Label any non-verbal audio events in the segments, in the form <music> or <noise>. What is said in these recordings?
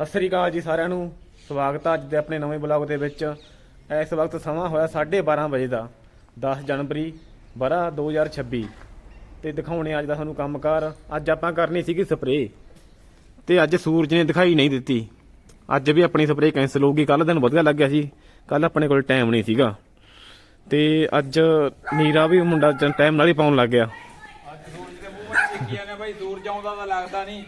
ਸਤਿ ਸ੍ਰੀ ਅਕਾਲ ਜੀ ਸਾਰਿਆਂ ਨੂੰ। ਸਵਾਗਤ ਹੈ ਅੱਜ ਦੇ ਆਪਣੇ ਨਵੇਂ ਬਲੌਗ ਦੇ ਵਿੱਚ। ਇਸ ਵਕਤ ਸਮਾਂ ਹੋਇਆ 12:30 ਵਜੇ ਦਾ 10 ਜਨਵਰੀ ਬਰਾ 2026 ਤੇ ਦਿਖਾਉਣੇ ਅੱਜ ਦਾ ਤੁਹਾਨੂੰ ਕੰਮਕਾਰ। ਅੱਜ ਆਪਾਂ ਕਰਨੀ ਸੀਗੀ ਸਪਰੇਅ। ਤੇ ਅੱਜ ਸੂਰਜ ਨੇ ਦਿਖਾਈ ਨਹੀਂ ਦਿੱਤੀ। ਅੱਜ ਵੀ ਆਪਣੀ ਸਪਰੇਅ ਕੈਂਸਲ ਗਈ ਕੱਲ ਦਿਨ ਵਧੀਆ ਲੱਗਿਆ ਸੀ। ਕੱਲ ਆਪਣੇ ਕੋਲ ਟਾਈਮ ਨਹੀਂ ਸੀਗਾ। ਤੇ ਅੱਜ ਨੀਰਾ ਵੀ ਮੁੰਡਾ ਟਾਈਮ ਨਾਲ ਹੀ ਪਾਉਣ ਲੱਗ ਗਿਆ। ਅੱਜ ਸੂਰਜ ਦੇ ਮੂੰਹ ਵਿੱਚ ਚਿੱਕੀਆਂ ਨੇ ਬਾਈ ਸੂਰਜ ਆਉਂਦਾ ਤਾਂ ਲੱਗਦਾ ਨਹੀਂ।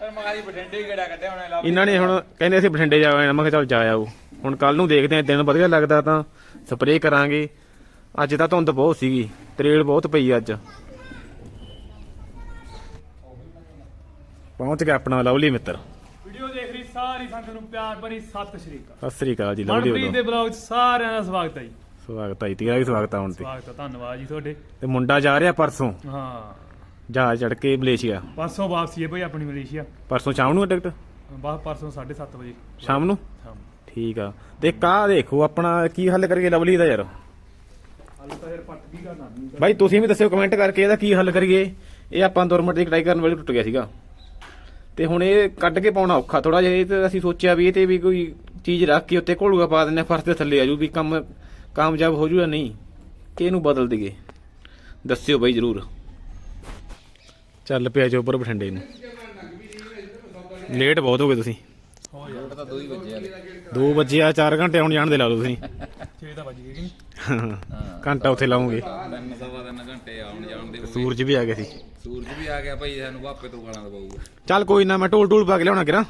ਬਠਿੰਡੇ ਗੇੜਾ ਕੱਢਿਆ ਹੋਣਾ ਇਹਨਾਂ ਨੇ ਹੁਣ ਕਹਿੰਦੇ ਅਸੀਂ ਬਠਿੰਡੇ ਜਾ ਆਏ ਮੈਂ ਕਿਹਾ ਚੱਲ ਜਾ ਆਓ। ਹੁਣ ਕੱਲ ਨੂੰ ਦੇਖਦੇ ਆ ਦਿਨ ਵਧੀਆ ਲੱਗਦਾ ਤਾਂ ਸਪਰੇਅ ਕਰਾਂਗੇ। ਅੱਜ ਤਾਂ ਧੁੰਦ ਬਹੁਤ ਸੀਗੀ ਤਰੇਲ ਬਹੁਤ ਪਈ ਅੱਜ। ਪਹੁੰਚ ਗਿਆ ਆਪਣਾ ਲਵਲੀ ਮਿੱਤਰ। ਵੀਡੀਓ ਦੇਖ ਰਹੀ ਸਾਰੀ ਸੰਗਤ ਨੂੰ ਪਿਆਰ ਭਰੀ ਸਤਿ ਸ਼੍ਰੀ ਅਕਾਲ। ਸਤਿ ਸ੍ਰੀ ਅਕਾਲ ਜੀ ਲਵਲੀ ਮਨਪ੍ਰੀਤ ਦੇ ਵੱਲੋਂ। ਬਲੌਗ 'ਚ ਸਾਰਿਆਂ ਦਾ ਸਵਾਗਤ ਹੈ ਜੀ। ਸਵਾਗਤ ਹੈ ਜੀ, ਤੇਰਾ ਵੀ ਸਵਾਗਤ ਆ ਹੁਣ ਤੇ। ਸਵਾਗਤ ਹੈ ਧੰਨਵਾਦ ਜੀ ਤੁਹਾਡੇ। ਤੇ ਮੁੰਡਾ ਜਾ ਰਿਹਾ ਪਰਸੋਂ। ਹਾਂ। ਜਹਾਜ਼ ਚੜ ਕੇ ਮਲੇਸ਼ੀਆ? ਪਰਸੋਂ ਵਾਪਸੀ ਹੈ ਭਾਈ ਆਪਣੀ ਮਲੇਸ਼ੀਆ। ਪਰਸੋਂ ਸ਼ਾਮ ਨੂੰ ਆ ਟਿਕਟ? ਬਾਅਦ ਪਰਸੋਂ 7:30 ਵਜੇ। ਸ਼ਾਮ ਨੂੰ? ਸ਼ਾਮ ਠੀਕ ਆ। ਤੇ ਕਾ ਦੇਖੋ ਆਪਣਾ ਕੀ ਹੱਲ ਕਰੀਏ ਲਵਲੀ ਦਾ ਯਾਰ? ਹਾਲੇ ਤਾਂ ਯਾਰ ਪੱਟ ਵੀ ਕਰਨਾ ਨਹੀਂ ਬਾਈ ਤੁਸੀਂ ਵੀ ਦੱਸਿਓ ਕਮੈਂਟ ਕਰਕੇ ਇਹਦਾ ਕੀ ਹੱਲ ਕਰੀਏ। ਇਹ ਆਪਾਂ ਦੁਰਮਟ ਦੀ ਕਟਾਈ ਕਰਨ ਵੇਲੇ ਟੁੱਟ ਗਿਆ ਸੀਗਾ। ਤੇ ਹੁਣ ਇਹ ਕੱਢ ਕੇ ਪਾਉਣਾ ਔਖਾ ਥੋੜਾ ਜਿਹਾ। ਇਹ ਤੇ ਅਸੀਂ ਸੋਚਿਆ ਵੀ ਇਹ ਤੇ ਵੀ ਕੋਈ ਚੀਜ਼ ਰੱਖ ਕੇ ਉੱਤੇ ਘੋਲੂਗਾ ਪਾ ਦਿੰਨੇ ਫਰਸ਼ ਦੇ ਥੱਲੇ ਆ ਜੂ ਵੀ ਕੰਮ ਕਾਮਯਾਬ ਹੋ ਜੂਗਾ ਨਹੀਂ। ਕਿ ਇਹਨੂੰ ਬਦਲ ਦਈਏ? ਦੱਸਿਓ ਬਾਈ ਜਰੂਰ। ਚੱਲ ਪਿਆ ਜੋ ਉੱਪਰ ਬਠਿੰਡੇ ਨੂੰ। ਲੇਟ ਬਹੁਤ ਹੋ ਗਏ ਤੁਸੀਂ। ਹੋ ਯਾਰ ਤਾਂ ਦੋ ਹੀ ਵਜੇ ਆ 2 ਵਜੇ ਆ 4 ਘੰਟੇ ਹੁਣ ਜਾਣ ਦੇ ਲਾ ਲਓ ਤੁਸੀਂ। 6 ਤਾਂ ਵੱਜ ਗਏ ਕਿ ਨਹੀਂ ਘੰਟਾ ਉੱਥੇ ਲਾਉਂਗੇ। ਤਿੰਨ ਸਵਾ ਤਿੰਨ ਘੰਟੇ ਆਉਣ ਜਾਣ ਦੇ ਹੋ ਗਏ। ਸੂਰਜ ਵੀ ਆ ਗਿਆ ਸੀ। ਸੂਰਜ ਵੀ ਆ ਗਿਆ ਭਾਈ ਸਾਨੂੰ ਵਾਪੇ ਤੋਂ ਗਾਲਾਂ ਦਵਾਊਗਾ ਚੱਲ ਕੋਈ ਨਾ ਮੈਂ ਢੋਲ ਢੋਲ ਪਾ ਕੇ ਲਿਆਉਣਾ ਕਿਰਾ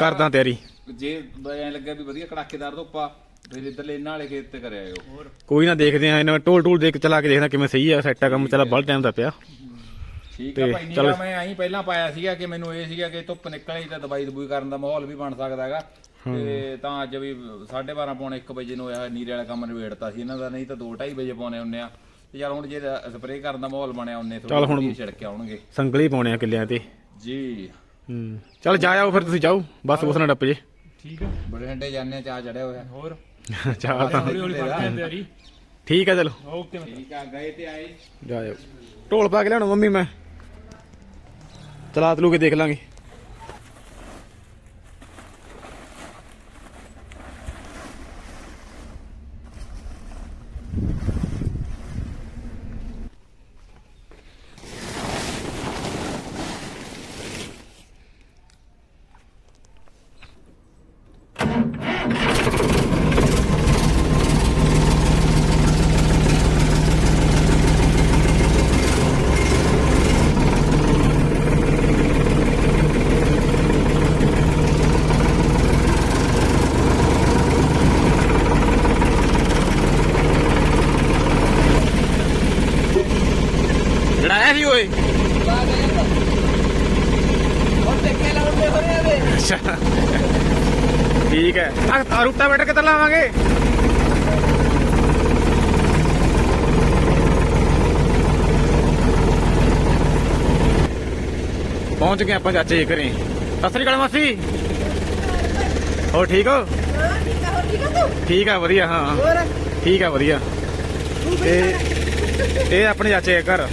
ਕਰਦਾ ਤਿਆਰੀ। ਜੇ ਐ ਲੱਗਿਆ ਵੀ ਵਧੀਆ ਕੜਾਕੇਦਾਰ ਧੁੱਪਾ ਫਿਰ ਇੱਧਰਲੇ ਇਹਨਾਂ ਵਾਲੇ ਖੇਤ ਤੇ ਕਰਿਆ ਆਇਓ। ਕੋਈ ਨਾ ਦੇਖਦੇ ਆ ਇਹਨਾਂ ਢੋਲ ਢੋਲ ਦੇਖ ਚਲਾ ਕੇ ਦੇਖਦਾ ਕਿਵੇਂ ਸਹੀ ਆ ਸੈੱਟ ਆ ਕੰਮ ਚਲਾ ਬੜਾ ਟਾਈਮ ਦਾ ਪਿਆ। ਠੀਕ ਆ ਭਾਈ। ਨੀਰਾ ਮੈਂ ਆਈ ਪਹਿਲਾਂ ਪਾਇਆ ਸੀਗਾ ਕਿ ਮੈਨੂੰ ਇਹ ਸੀਗਾ ਕਿ ਧੁੱਪ ਨਿਕਲਣੀ ਤਾਂ ਦਵਾਈ ਦਬੂਈ ਕਰਨ ਦਾ ਮਾਹੌਲ ਵੀ ਬਣ ਸਕਦਾ ਹੈਗਾ। ਤੇ ਤਾਂ ਅੱਜ ਵੀ 12:30 ਪੌਣੇ 1 ਵਜੇ ਨੂੰ ਹੋਇਆ ਨੀਰੇ ਵਾਲਾ ਕੰਮ ਨਿਬੇੜਤਾ ਸੀ। ਇਹਨਾਂ ਦਾ ਨਹੀਂ ਤਾਂ 2:30 ਵਜੇ ਪਾਉਣੇ ਹੁੰਨੇ ਆ। ਤੇ ਯਾਰ ਹੁਣ ਜੇ ਸਪਰੇਅ ਕਰਨ ਦਾ ਮਾਹੌਲ ਬਣਿਆ ਉਹਨੇ ਥੋੜੀ ਛਿੜਕੇ ਆਉਣਗੇ। ਸੰਗਲੀ ਪਾਉਣੇ ਆ ਕਿੱਲਿਆਂ ਤੇ। ਜੀ। ਹੂੰ। ਚੱਲ ਜਾ ਆਓ ਫਿਰ ਤੁਸੀਂ ਜਾਓ। ਬਸ ਉਸ ਨਾਲ ਡੱਪ ਜੇ। ਠੀਕ ਹੈ ਬਠਿੰਡੇ ਜਾਂਦੇ ਆ ਚਾਹ ਚੜਿਆ ਹੋਇਆ। ਹੋਰ? <laughs> ਚਾਹ ਤਾਂ ਹੌਲੀ ਹੌਲੀ ਕਰਦੇ ਆ ਤਿਆਰੀ। ਠੀਕ ਆ ਚਲੋ। ਓਕੇ। ਠੀਕ ਆ ਗਏ ਤੇ ਆਏ। ਜਾ ਆਓ। ਢੋਲ ਪਾ ਕੇ ਲਿਆਉਣਾ ਮੰਮੀ ਮੈਂ। ਚਲਾ ਤਲੂ ਕੇ ਦੇਖ ਲਾਂਗੇ ਲੜਾਇਆ ਸੀ ਓਏ ਅੱਛਾ ਠੀਕ ਹੈ। ਆ ਰੂਟਾ ਬੈਠ ਕਿੱਧਰ ਲਾਵਾਂਗੇ? ਪਹੁੰਚ ਗਏ ਆਪਾਂ ਚਾਚੇ ਦੇ ਘਰੇ। ਸਤਿ ਸ੍ਰੀ ਅਕਾਲ ਮਾਸੀ। ਹੋ ਠੀਕ ਹੋ? ਠੀਕ ਆ ਵਧੀਆ ਹਾਂ ਠੀਕ ਆ ਵਧੀਆ। ਤੇ ਇਹ ਆਪਣੇ ਚਾਚੇ ਦੇ ਘਰ।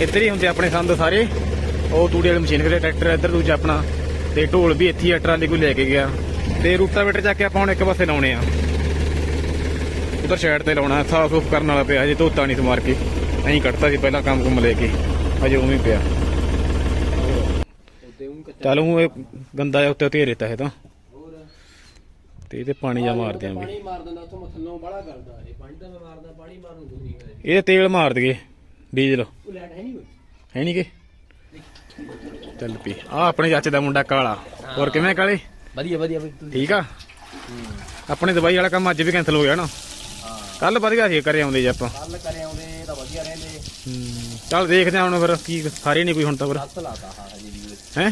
ਇੱਧਰ ਹੀ ਹੁੰਦੇ ਆਪਣੇ ਸੰਦ ਸਾਰੇ। ਉਹ ਤੂੜੀ ਵਾਲੀ ਮਸ਼ੀਨ ਕਰੇ ਟਰੈਕਟਰ ਇੱਧਰ ਦੂਜਾ ਆਪਣਾ। ਤੇ ਢੋਲ ਵੀ ਇੱਥੇ ਹੀ ਟਰਾਲੀ ਕੋਈ ਲੈ ਕੇ ਗਿਆ। ਤੇ ਰੂਟਾਵੇਟਰ ਚੱਕ ਕੇ ਆਪਾਂ ਹੁਣ ਇੱਕ ਪਾਸੇ ਲਾਉਣੇ ਆ। ਉਧਰ ਸਾਈਡ ਤੇ ਲਾਉਣਾ ਸਾਫ਼ ਸੂਫ ਕਰਨ ਵਾਲਾ ਪਿਆ ਹਜੇ ਧੋਤਾ ਨਹੀਂ ਸਮਾਰ ਕੇ। ਐਂ ਕੱਟਤਾ ਸੀ ਪਹਿਲਾਂ ਕੰਮ ਕੁਮ ਲੈ ਕੇ ਹਜੇ ਉਵੇਂ ਹੀ ਪਿਆ। ਚੱਲ ਉਹ ਇਹ ਗੰਦਾ ਜਿਹਾ ਉੱਤੇ ਧੇਰੇ ਤਾ ਇਹ ਤਾਂ। ਤੇ ਇਹ ਤੇ ਪਾਣੀ ਜਾ ਮਾਰ ਦਿਆਂਗੇ। ਪਾਣੀ ਮਾਰ ਦਿੰਦਾ ਉੱਥੋਂ ਥੱਲੋਂ ਬੜਾ ਕਰਦਾ ਇਹ ਪਾਣੀ ਤਾਂ ਮੈਂ ਮਾਰਦਾ ਪਾਣੀ ਮਾਰੂ ਤੁਸੀਂ ਕਰੇ ਇਹ ਤੇਲ ਮਾਰ ਦਈਏ ਡੀਜ਼ਲ। ਉਹ ਲੈਟ ਹੈ ਨਹੀਂ ਕੋਈ। ਹੈ ਨਹੀਂ ਕਿ? ਚੱਲ ਪੀ। ਆ ਆਪਣੇ ਚਾਚੇ ਦਾ ਮੁੰਡਾ ਕਾਲਾ। ਹੋਰ ਕਿਵੇਂ ਕਾਲੇ? ਵਧੀਆ ਵਧੀਆ ਬਈ ਤੂੰ ਠੀਕ ਆ? ਆਪਣੇ ਦਵਾਈ ਵਾਲਾ ਕੰਮ ਅੱਜ ਵੀ ਕੈਨਸਲ ਹੋ ਗਿਆ ਨਾ? ਕੱਲ ਵਧੀਆ ਸੀ ਕਰੇ ਆਉਂਦੇ ਜੇ ਆਪਾਂ। ਕੱਲ ਕਰੇ ਆਉਂਦੇ ਤਾਂ ਵਧੀਆ ਰਹਿੰਦੇ ਹੂੰ, ਚੱਲ ਦੇਖਦੇ ਹਾਂ ਹੁਣ ਫਿਰ ਕੀ ਸਾਰੇ ਨਹੀਂ ਕੋਈ ਹੁਣ ਤਾਂ ਫਿਰ। ਹੱਥ ਲਾਤਾ ਹਾਂ ਹਜੇ ਵੀ। ਹੈ?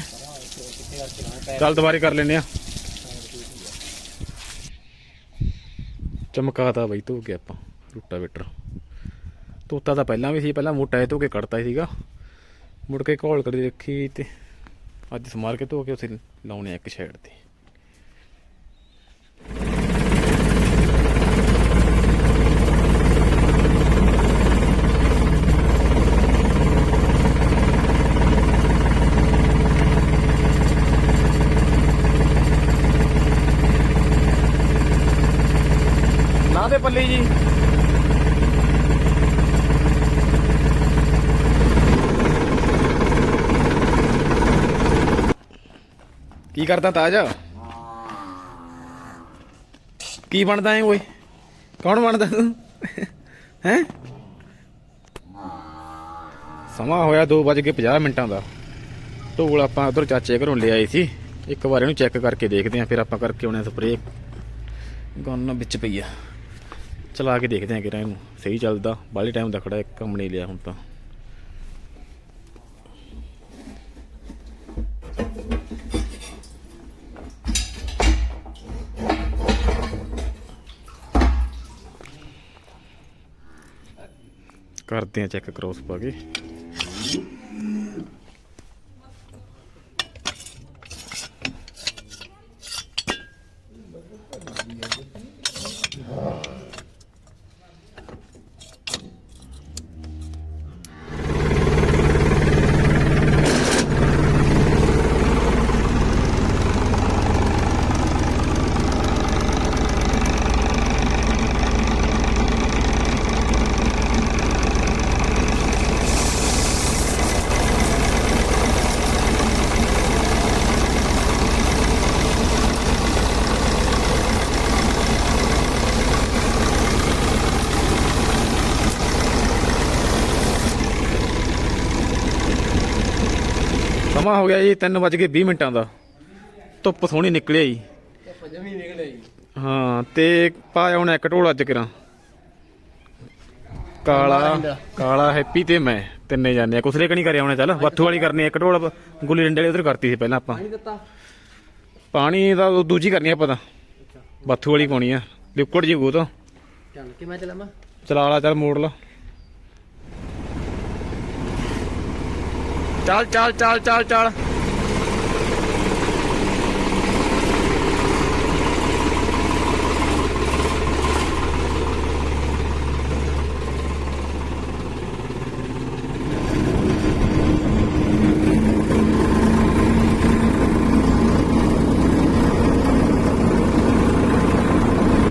ਚੱਲ ਦੁਬਾਰੇ ਕਰ ਲੈਨੇ ਆ ਚਮਕਾਤਾ ਬਈ ਧੋ ਕੇ ਆਪਾਂ ਰੂਟਾ ਵੇਟਰ ਤੋਤਾ ਤਾਂ ਪਹਿਲਾਂ ਵੀ ਸੀ ਪਹਿਲਾਂ ਮੋਟਾ ਇਹ ਧੋ ਕੇ ਕੱਢਤਾ ਸੀਗਾ। ਮੁੜ ਕੇ ਘੋਲ ਕਰੀ ਰੱਖੀ ਤੇ ਅੱਜ ਸਮਾਰ ਕੇ ਧੋ ਕੇ ਉਸੇ ਲਾਉਣੇ ਆ ਇੱਕ ਸਾਈਡ ਤੇ। ਪੱਲੀ ਜੀ। ਕੀ ਕਰਦਾ ਤਾਜ? ਕੀ ਬਣਦਾ ਏ ਓਏ? ਕੌਣ ਬਣਦਾ ਤੂੰ? ਹੈ? ਸਮਾਂ ਹੋਇਆ 2:50 ਮਿੰਟਾਂ ਦਾ। ਢੋਲ ਆਪਾਂ ਉਧਰ ਚਾਚੇ ਘਰੋਂ ਲਿਆਏ ਸੀ। ਇੱਕ ਵਾਰ ਇਹਨੂੰ ਚੈੱਕ ਕਰਕੇ ਦੇਖਦੇ ਆਂ, ਫਿਰ ਆਪਾਂ ਕਰਕੇ ਆਉਣੇ ਸਪਰੇਅ ਗਨ ਵਿੱਚ ਪਈ ਆ। ਚਲਾ ਕੇ ਦੇਖਦੇ ਆਂ ਕਿਰਾ ਇਹਨੂੰ ਸਹੀ ਚੱਲਦਾ। ਬਾਲੀ ਟਾਈਮ ਦਾ ਖੜਾ ਇੱਕ ਕੰਮ ਨਹੀਂ ਲਿਆ ਹੁਣ ਤਾਂ। ਕਰਦੇ ਆਂ ਚੈੱਕ ਕ੍ਰੋਸ ਪਾ ਕੇ। ਸਮਾਂ ਹੋ ਗਿਆ ਜੀ 3:20 ਮਿੰਟਾਂ ਦਾ। ਧੁੱਪ ਸੋਹਣੀ ਨਿਕਲੀ ਆਈ ਪੰਜਵੀਂ ਨਿਕਲੇ ਜੀ। ਹਾਂ ਤੇ ਪਾਇਆ ਹੁਣ ਇੱਕ ਢੋਲ ਅੱਜ ਕਰਾਂ। ਕਾਲਾ ਕਾਲਾ ਹੈਪੀ ਤੇ ਮੈਂ ਤਿੰਨੇ ਜਾਣੇ ਆ। ਕੁਸਰੇ ਕਣੀ ਕਰਿਆ ਉਹਨੇ ਚੱਲ। ਵੱਥੂ ਵਾਲੀ ਕਰਨੀ ਇੱਕ ਢੋਲ ਗੁੱਲੀ ਡੰਡੇ ਵਾਲੀ ਉਧਰ ਕਰਤੀ ਸੀ ਪਹਿਲਾਂ ਆਪਾਂ। ਪਾਣੀ ਦਾ ਦੂਜੀ ਕਰਨੀ ਆਪਾਂ ਤਾਂ। ਵੱਥੂ ਵਾਲੀ ਪਾਉਣੀ ਆ। ਲਿਕੁਇਡ ਜੀ ਉਹ ਤਾਂ ਚੱਲ ਕੇ ਮੈਂ ਚਲਾਵਾਂ? ਚਲਾ ਲਾ ਚੱਲ ਮੋੜ ਲਾ। ਚੱਲ ਚੱਲ ਚੱਲ ਚੱਲ ਚੱਲ।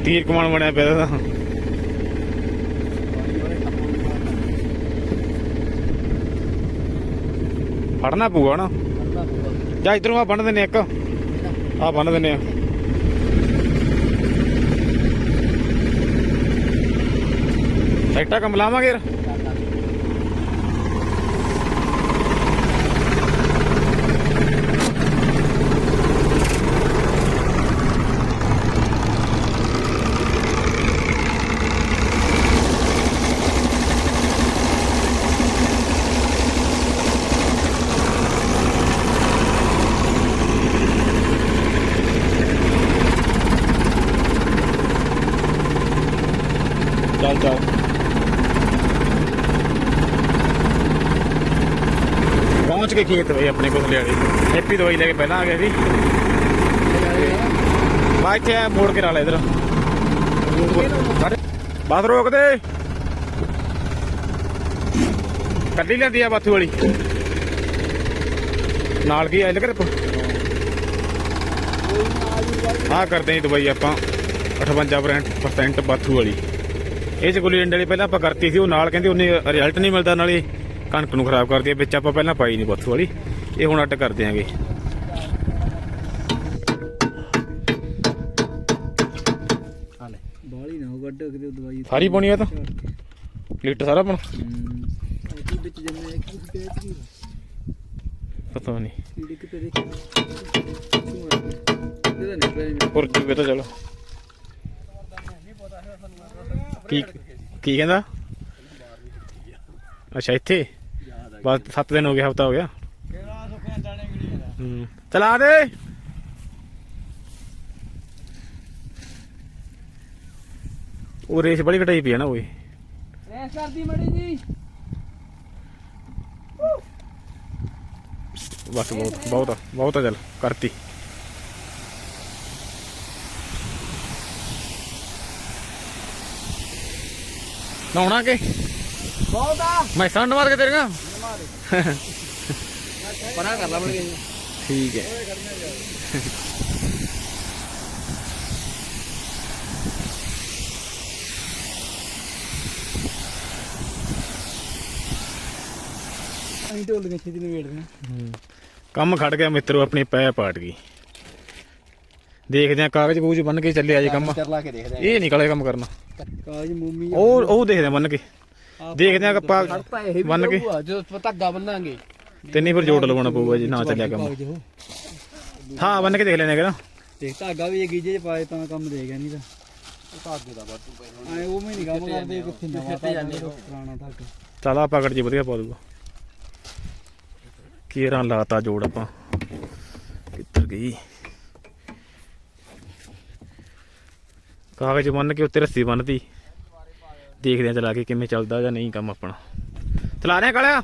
ਤੀਰ ਕਮਾਨ ਬਣਿਆ ਪਿਆ ਤਾਂ ਫੜਨਾ ਪਊਗਾ ਨਾ ਜਾਂ ਇਧਰੋਂ ਆ ਬੰਨ ਦਿੰਨੇ ਇੱਕ। ਆ ਬੰਨ ਦਿੰਨੇ ਆ ਸੈਟਾ ਕੰਮ ਲਾਵਾਂਗੇ ਯਾਰ। ਚੱਲ ਚੱਲ ਪਹੁੰਚ ਕੇ ਖੇਤ ਬਈ ਆਪਣੇ ਕੋਲ ਲਿਆੜੀ ਹੈਪੀ ਦਵਾਈ ਲੈ ਕੇ ਪਹਿਲਾਂ ਆ ਗਿਆ ਸੀ ਬਾ ਇੱਥੇ ਮੋੜ ਕੇ ਨਾਲ ਇਧਰ ਬਸ ਰੋਕ ਦੇ ਕੱਢੀ ਲੈਂਦੀ ਆ ਬਾਥੂ ਵਾਲੀ ਨਾਲ ਕੀ ਆ ਲੈ ਆ ਕਰਦੇ ਹਾਂ ਦਵਾਈ ਆਪਾਂ 58% ਬਾਥੂ ਵਾਲੀ ਇਹ ਚ ਗੁੱਲੀ ਡੰਡੇ ਵਾਲੀ ਪਹਿਲਾਂ ਆਪਾਂ ਕਰਤੀ ਸੀ ਉਹ ਨਾਲ ਕਹਿੰਦੇ ਉਹਨੇ ਰਿਜ਼ਲਟ ਨਹੀਂ ਮਿਲਦਾ ਨਾਲੇ ਕਣਕ ਨੂੰ ਖਰਾਬ ਕਰਦੀ ਹੈ ਵਿੱਚ ਆਪਾਂ ਪਹਿਲਾਂ ਪਾਈ ਨਹੀਂ ਬਾਥੂ ਵਾਲੀ। ਇਹ ਹੁਣ ਅੱਡ ਕਰ ਦਿਆਂਗੇ। ਬਾਲੀ ਨਾ ਵੱਡ ਕਿਤੇ ਦਵਾਈ ਸਾਰੀ ਪਾਉਣੀ ਆ ਤਾਂ? ਲੀਟਰ ਸਾਰਾ ਪਾਉਣਾ? ਵਿੱਚ ਇੱਕ ਪਤਾ ਨਹੀਂ ਕੀੜੇ ਕਿਤੇ ਦੇਖ ਇਹਦਾ ਨਿਕਲਿਆ ਨਹੀਂ ਹੋਰ ਕੀ ਤਾਂ ਚਲੋ। ਕੀ ਕੀ ਕਹਿੰਦਾ? ਅੱਛਾ ਇੱਥੇ? ਬਸ 7 ਦਿਨ ਹੋ ਗਏ ਹਫਤਾ ਹੋ ਗਿਆ। ਹੂੰ। ਚਲਾ ਦੇ। ਉਹ ਰੇਸ ਬੜੀ ਘਟਾਈ ਪਈ ਆ ਨਾ ਓਏ। ਰੈਸ ਕਰਦੀ ਮੜੀ ਜੀ। ਬਸ ਬਹੁਤ ਬਹੁਤ ਬਹੁਤ ਚੱਲ ਕਰਤੀ। ਕੇ ਕਿ? ਬਹੁਤਾ ਮੈਂ ਸੰਡ ਮਾਰ ਕੇ ਤੇਰੇ ਨਾਲ ਕਰ ਲਾ ਬਣ ਠੀਕ ਹੈ। ਅਸੀਂ ਢੋਲ ਦੀ ਖੇਤੀ ਨੂੰ ਵੇੜਦੇ ਹਾਂ। ਕੰਮ ਖੜ ਗਿਆ ਮਿੱਤਰੋ ਆਪਣੀ ਪੈ ਪਾਟ ਗਈ। ਦੇਖਦੇ ਆ ਕਾਗਜ਼ ਕੂਜ ਬੰਨ ਕੇ ਚੱਲੇ ਅੱਜ ਕੰਮ। ਕਰ ਲਾ ਕੇ ਦੇਖਦੇ ਇਹ ਨਿਕਲੇ ਕੰਮ ਕਰਨਾ। ਕਾਜ ਮੂਮੀ ਉਹ ਉਹ ਦੇਖਦੇ ਆ ਬੰਨ ਕੇ। ਦੇਖਦੇ ਆ ਇਹ ਵੀ ਬੰਨ ਕੇ। ਜਦੋਂ ਧਾਗਾ ਬੰਨਾਂਗੇ। ਤੇ ਨਹੀਂ ਫਿਰ ਜੋੜ ਲਵਾਉਣਾ ਪਊਗਾ ਜੀ ਨਾ ਚੱਲਿਆ ਕੰਮ। ਕਾਗਜ਼। ਹਾਂ ਬੰਨ ਕੇ ਦੇਖ ਲੈਣੇ ਕਿਹੜਾ ਤੇ ਧਾਗਾ ਵੀ ਜੇ ਗੀਜੇ ਚ ਪਾਏ ਤਾਂ ਕੰਮ ਦੇ ਗਿਆ ਨਹੀਂ ਤਾਂ। ਧਾਗੇ ਦਾ ਵਾਧੂ ਪੈ ਉਹ ਮੈਂ ਨਹੀਂ ਕੰਮ ਕਰਦੇ ਕਿੱਥੇ ਨਵਾਂ ਪੁਰਾਣਾ ਧਾਗਾ। ਚੱਲ ਆ ਪਕੜ ਜੀ ਵਧੀਆ ਪਾ ਦੂਗਾ। ਕੀਰਾਂ ਲਾਤਾ ਜੋੜ ਆਪਾਂ। ਕਿੱਧਰ ਗਈ? ਕਾਗਜ਼ ਬੰਨ ਕੇ ਉੱਤੇ ਰੱਸੀ ਬੰਨਤੀ ਦੇਖਦੇ ਆ ਚਲਾ ਕੇ ਕਿਵੇਂ ਚੱਲਦਾ ਜਾਂ ਨਹੀਂ ਕੰਮ ਆਪਣਾ। ਚਲਾ ਰਿਹਾ ਕਾਲਿਆ?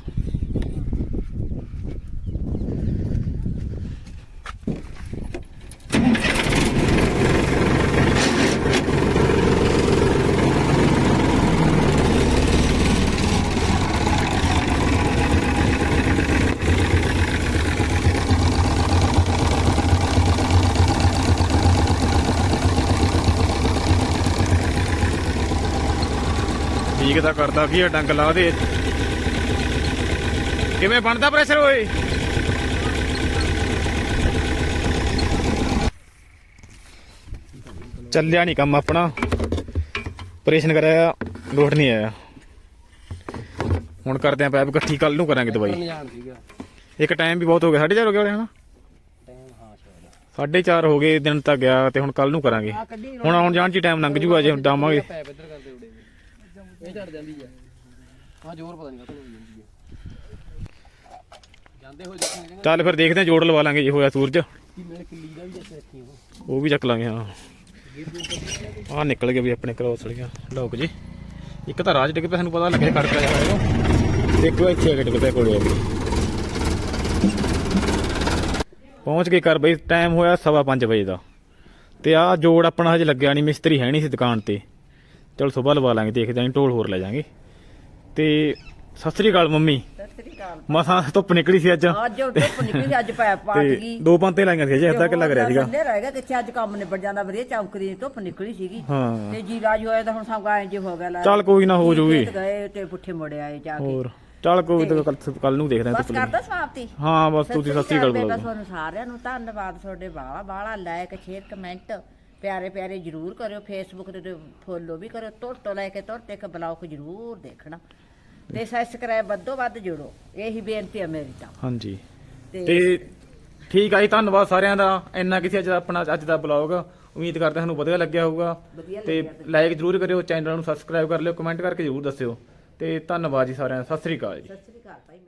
ਤਾਂ ਕਰਦਾ ਕੀ ਆ ਡੰਗ ਲਾ ਦੇ। ਕਿਵੇਂ ਬਣਦਾ ਪ੍ਰੈਸ਼ਰ ਓਏ? ਚੱਲਿਆ ਨਹੀਂ ਕੰਮ ਆਪਣਾ। ਆਪਰੇਸ਼ਨ ਕਰਾਇਆ ਲੋਟ ਨਹੀਂ ਆਇਆ। ਹੁਣ ਕਰਦੇ ਆਂ ਪੈਪ ਇਕੱਠੀ ਕੱਲ ਨੂੰ ਕਰਾਂਗੇ ਦਵਾਈ। ਇੱਕ ਟਾਈਮ ਵੀ ਬਹੁਤ ਹੋ ਗਿਆ 4:30 ਹੋ ਵਾਲੇ ਹਨਾ? ਟਾਈਮ ਹਾਂ ਸ਼ਾਇਦ 4:30 ਹੋ ਗਏ ਦਿਨ ਤਾਂ ਗਿਆ ਤੇ ਹੁਣ ਕੱਲ ਨੂੰ ਕਰਾਂਗੇ। ਹੁਣ। ਆਉਣ ਜਾਣ ਚ ਟਾਈਮ ਲੰਘ ਜੂਗਾ ਜੇ ਡਾਵਾਂਗੇ ਪੈਪ ਇੱਧਰ ਕਰਦੇ ਉੜੇ। ਇਹ ਝੜ ਜਾਂਦੀ ਆ। ਹਾਂ ਜ਼ੋਰ ਪਤਾ ਨਹੀਂ ਕਦੋਂ ਹੋਈ ਜਾਂਦੀ ਆ। ਜਾਂਦੇ ਹੋ ਦੇਖਾਂਗੇ ਚੱਲ ਫਿਰ ਦੇਖਦੇ ਆਂ ਜੋੜ ਲਵਾ ਲਾਂਗੇ ਜੇ ਹੋਇਆ ਸੂਰਜ। ਕਿ ਮੇਰੇ ਕਿੱਲੀ ਦਾ ਵੀ ਜਿੱਥੇ ਰੱਖੀ ਉਹ ਉਹ ਵੀ ਚੱਕ ਲਾਂਗੇ ਹਾਂ। ਆਹ ਨਿਕਲ ਗਿਆ ਵੀ ਆਪਣੇ ਕ੍ਰੋਸ ਵਾਲੀਆਂ। ਲੋਕ ਜੀ ਇੱਕ ਤਾਂ ਰਾਜ ਡਿੱਗ ਪਿਆ ਸਾਨੂੰ ਪਤਾ ਲੱਗਿਆ ਖੜਕਾ ਜਾ ਤੇ ਇੱਕ ਉਹ ਇੱਥੇ ਡਿੱਗ ਪਿਆ ਕੋਲੇ ਆ ਕੇ। ਪਹੁੰਚ ਕੇ ਕਰ ਬਈ ਟਾਈਮ ਹੋਇਆ ਸਵਾ ਪੰਜ ਵਜੇ ਦਾ। ਤੇ ਆਹ ਜੋੜ ਆਪਣਾ ਹਜੇ ਲੱਗਿਆ ਨਹੀਂ ਮਿਸਤਰੀ ਹੈ ਨਹੀਂ ਸੀ ਦੁਕਾਨ ਤੇ। ਚਲ ਸਵੇਰ ਲਵਾ ਲਾਂਗੇ ਦੇਖਦੇ ਆਂ ਢੋਲ ਹੋਰ ਲੈ ਜਾਾਂਗੇ। ਤੇ ਸਤਿ ਸ੍ਰੀ ਅਕਾਲ ਮੰਮੀ। ਸਤਿ ਸ੍ਰੀ ਅਕਾਲ ਮਸਾਂ ਧੁੱਪ ਨਿਕਲੀ ਸੀ ਅੱਜ। ਅੱਜ ਧੁੱਪ ਨਿਕਲੀ ਸੀ, ਅੱਜ ਪੈਪ ਪਾਟ ਗਈ। ਦੋ ਪੰਤੇ ਲਾਈਆਂ ਸੀ ਅਜੇ ਅੱਧਾ ਕਿੱਲਾ ਕਰਿਆ ਸੀਗਾ। ਸੰਦੇ ਰਹਿ ਗਿਆ ਕਿੱਥੇ ਅੱਜ ਕੰਮ ਨਿਬੜ ਜਾਂਦਾ ਵਧੀਆ ਚੌਂਕਦੀ ਦੀ ਧੁੱਪ ਨਿਕਲੀ ਸੀਗੀ। ਹਾਂ। ਤੇ ਜੀ ਰਾਜ ਹੋਇਆ ਤਾਂ ਹੁਣ ਸਭ ਐਂ ਜੇ ਹੋ ਗਿਆ ਲੈ ਚੱਲ ਕੋਈ ਨਾ ਹੋ ਜੂਗੀ। ਗਏ ਤੇ ਪੁੱਠੇ ਮੁੜੇ ਆਏ ਜਾ ਕੇ। ਹੋਰ ਚੱਲ ਕੋਈ ਤਾਂ ਕੱਲ ਕੱਲ ਨੂੰ ਦੇਖਦੇ ਆਂ ਬਸ ਕਰਦਾ ਸਮਾਪਤੀ? ਹਾਂ ਬਸ ਤੁਸੀਂ ਸਤਿ ਸ੍ਰੀ ਅਕਾਲ ਤੁਹਾਨੂੰ ਸਾਰਿਆਂ ਨੂੰ। ਧੰਨਵਾਦ ਤੁਹਾਡੇ ਬਾਲਾ ਬਾਲਾ ਲਾਇਕ ਸ਼ੇਅਰ ਕਮੈਂਟ। ਪਿਆਰੇ ਪਿਆਰੇ ਜਰੂਰ ਕਰਿਓ ਫੇਸਬੁੱਕ ਤੇ ਫੋਲੋ ਵੀ ਕਰਿਓ ਤੁਰ ਤੋਂ ਲੈ ਕੇ ਤੁਰ ਤੱਕ ਬਲੌਗ ਜਰੂਰ ਦੇਖਣਾ। ਤੇ ਸਬਸਕ੍ਰਾਈਬ ਵੱਧੋ ਵੱਧ ਜੁੜੋ ਇਹੀ ਬੇਨਤੀ ਹੈ ਮੇਰੀ ਤਾਂ। ਹਾਂਜੀ। ਤੇ ਠੀਕ ਆ ਜੀ ਧੰਨਵਾਦ ਸਾਰਿਆਂ ਦਾ ਇੰਨਾ ਕਿਸੇ ਅੱਜ ਦਾ ਆਪਣਾ ਅੱਜ ਦਾ ਬਲੌਗ। ਉਮੀਦ ਕਰਦੇ ਤੁਹਾਨੂੰ ਵਧੀਆ ਲੱਗਿਆ ਹੋਊਗਾ। ਤੇ ਲਾਈਕ ਜਰੂਰ ਕਰਿਓ ਚੈਨਲ ਨੂੰ ਸਬਸਕ੍ਰਾਈਬ ਕਰ ਲਿਓ ਕਮੈਂਟ ਕਰਕੇ ਜਰੂਰ ਦੱਸਿਓ। ਤੇ ਧੰਨਵਾਦ ਜੀ ਸਾਰਿਆਂ ਦਾ ਸਤਿ ਸ੍ਰੀ ਅਕਾਲ ਜੀ। ਸਤਿ ਸ੍ਰੀ ਅਕਾਲ ਭਾਈ